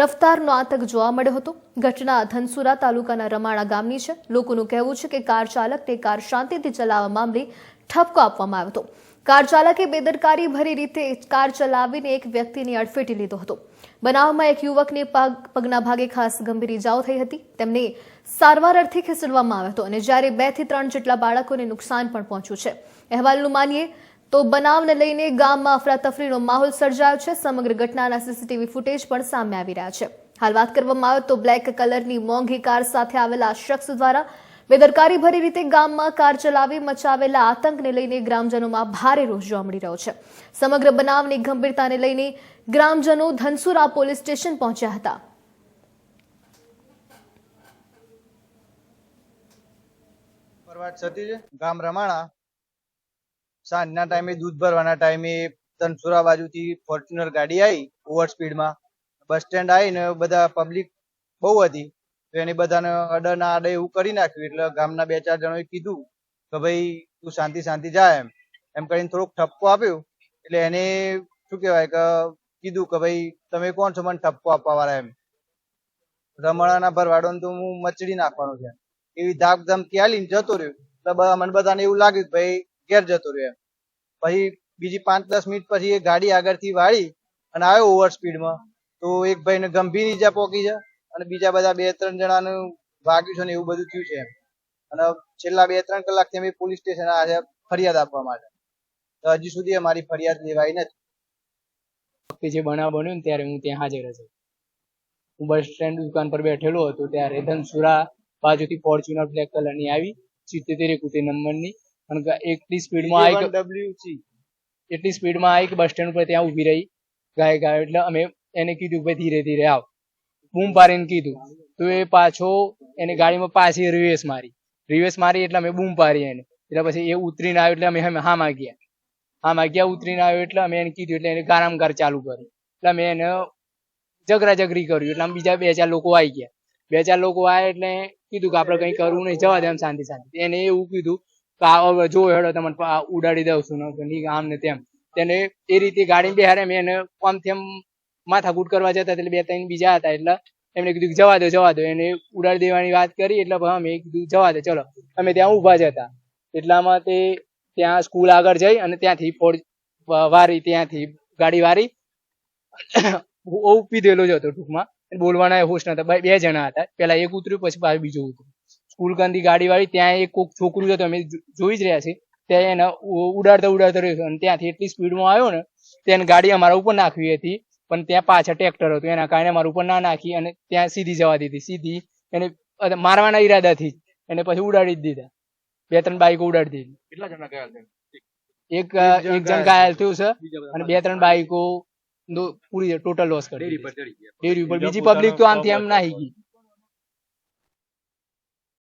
રફતારનો આતંક જોવા મળ્યો હતો. ઘટના ધનસુરા તાલુકાના રમાણા ગામની છે. લોકોનું કહેવું છે કે કાર ચાલકને કાર શાંતિથી ચલાવવા મામલે ઠપકો આપવામાં આવ્યો હતો. કાર ચાલકે બેદરકારી ભરી રીતે કાર ચલાવીને એક વ્યક્તિની અડફેટી લીધો હતો. બનાવમાં એક યુવકને પગ, પગના ભાગે ખાસ ગંભીર ઇજાઓ થઈ હતી. તેમને સારવાર અર્થે ખસેડવામાં આવ્યો હતો અને જ્યારે બેથી ત્રણ જેટલા બાળકોને નુકસાન પણ પહોંચ્યું છે. અહેવાલનું માનીએ તો બનાવને લઈને ગામમાં અફરાતફરીનો માહોલ સર્જાયો છે. સમગ્ર ઘટનાના સીસીટીવી ફૂટેજ પણ સામે આવી રહ્યા છે. હાલ વાત કરવામાં આવે તો બ્લેક કલરની મોંઘી કાર સાથે આવેલા શખ્સ દ્વારા બેદરકારી ભરી રીતે ગામમાં કાર ચલાવી મચાવેલા આતંકને લઈને ગ્રામજનોમાં ભારે રોષ જોવા મળી રહ્યો છે. સમગ્ર બનાવની ગંભીરતાને લઈને ગ્રામજનો ધનસુરા પોલીસ સ્ટેશન પહોંચ્યા હતા. ગામ રમાણા. સાંજના ટાઈમે દૂધ ભરવાના ટાઈમે તનસુરા બાજુથી ફોર્ચ્યુનર ગાડી આવી ઓવર સ્પીડમાં બસ સ્ટેન્ડ આવીને બધા પબ્લિક બહુ હતી. તો એને બધાને અડે ના અડે એવું કરી નાખ્યું. એટલે ગામના બે ચાર જણોએ કીધું કે ભાઈ, તું શાંતિ શાંતિ જા એમ. એમ કરીને થોડોક ઠપકો આપ્યો. એટલે એને શું કહેવાય કે કીધું કે ભાઈ, તમે કોણ છો? મને ઠપકો આપવા વાળા એમ. રમણાના ભરવાડો તો હું મચડી નાખવાનો છે. એવી ધાક ધમકી આલીને જતો રહ્યો. એટલે મને બધાને એવું લાગ્યું કે ભાઈ, ઘેર જતો રહ્યો એમ. પછી બીજી પાંચ દસ મિનિટ પછી એ ગાડી આગળથી વાળી અને આવ્યો ઓવર સ્પીડમાં તો એક ભાઈને ગંભીર ઈજા પહોંચી છે અને બીજા બધા બે ત્રણ જણાનું વાગ્યું છે ને એવું બધું થયું છે અને છેલ્લા બે ત્રણ કલાકથી અમે પોલીસ સ્ટેશન આજે ફરિયાદ આપવા માટે. તો હજી સુધી અમારી ફરિયાદ લેવાઈ નથી. જે બનાવ બન્યો ને ત્યારે હું ત્યાં હાજર હતો. હું બસ સ્ટેન્ડ દુકાન પર બેઠેલો હતો ત્યારે ધનસુરા બાજુથી ફોર્ચ્યુનર બ્લેક કલરની આવી. સિત્તેર એકોતેર નંબરની અને એટલી સ્પીડમાં આવી WC. એટલી સ્પીડમાં આવી કે બસ સ્ટેન્ડ ઉપર ત્યાં ઊભી રહી. ગાય ગાય એટલે અમે એને કીધું ભાઈ ધીરે ધીરે આવ. બૂમ પાડીને કીધું. તો એ પાછો એને ગાડીમાં પાછી રિવેસ મારી. રિવેસ મારી એટલે અમે બૂમ પાડી એને. એટલે પછી એ ઉતરીને આવ્યો એટલે અમે હા માગ્યા. હા માગ્યા ગયા ઉતરીને આવ્યો એટલે અમે એને કીધું એટલે એને ગારામ ગાર ચાલુ કર્યું. એટલે અમે એને જગરા જગરી કર્યું. એટલે આમ બીજા બે ચાર લોકો આવી ગયા. બે ચાર લોકો આવ્યા એટલે કીધું કે આપણે કંઈ કરવું નહીં જવા દે એમ શાંતિ શાંતિ. એને એવું કીધું આ હવે જો હેડો, તમને ઉડાડી દઉં છું નહીં આમ ને તેમ. તેને એ રીતે ગાડી બેહારે મેં એને આમ તેમ માથાકૂટ કરવા જતા એટલે બે ત્રણ બીજા હતા, એટલે એમને કીધું જવા દો જવા દો. એને ઉડાડી દેવાની વાત કરી, એટલે અમે કીધું જવા દે, ચલો. અમે ત્યાં ઊભા જ હતા. એટલામાં તે ત્યાં સ્કૂલ આગળ જઈ અને ત્યાંથી ફોડ વારી, ત્યાંથી ગાડી વારી. પીધેલો જ હતો ટૂંકમાં. બોલવાના હોશ નતા બે જણા હતા. પેલા એક ઉતર્યું પાછું બીજું ઉતર્યું. સ્કૂલ કાંથી ગાડી વાળી ત્યાં એક કોક છોકરું હતું અમે જોઈ જ રહ્યા છીએ. ત્યાં એને ઉડાડતા ઉડાડતા રહ્યો અને ત્યાંથી એટલી સ્પીડમાં આવ્યો ને તેને ગાડી અમારા ઉપર નાખવી હતી. પણ ત્યાં પાછળ ટ્રેક્ટર હતું. એના કારણે અમારા ઉપર ના નાખી અને ત્યાં સીધી જવા દીધી. સીધી એને મારવાના ઈરાદાથી એને પછી ઉડાડી જ દીધા. બે ત્રણ બાઈકો ઉડાડી દીધી. કેટલા જણા ગયા એક એક જણ ઘાયલ થયું. છે અને બે ત્રણ બાઈકો પૂરી ટોટલ લોસ કરી ડેરી ઉપર બીજી પબ્લિક તો આમથી આમ નાહી ગઈ.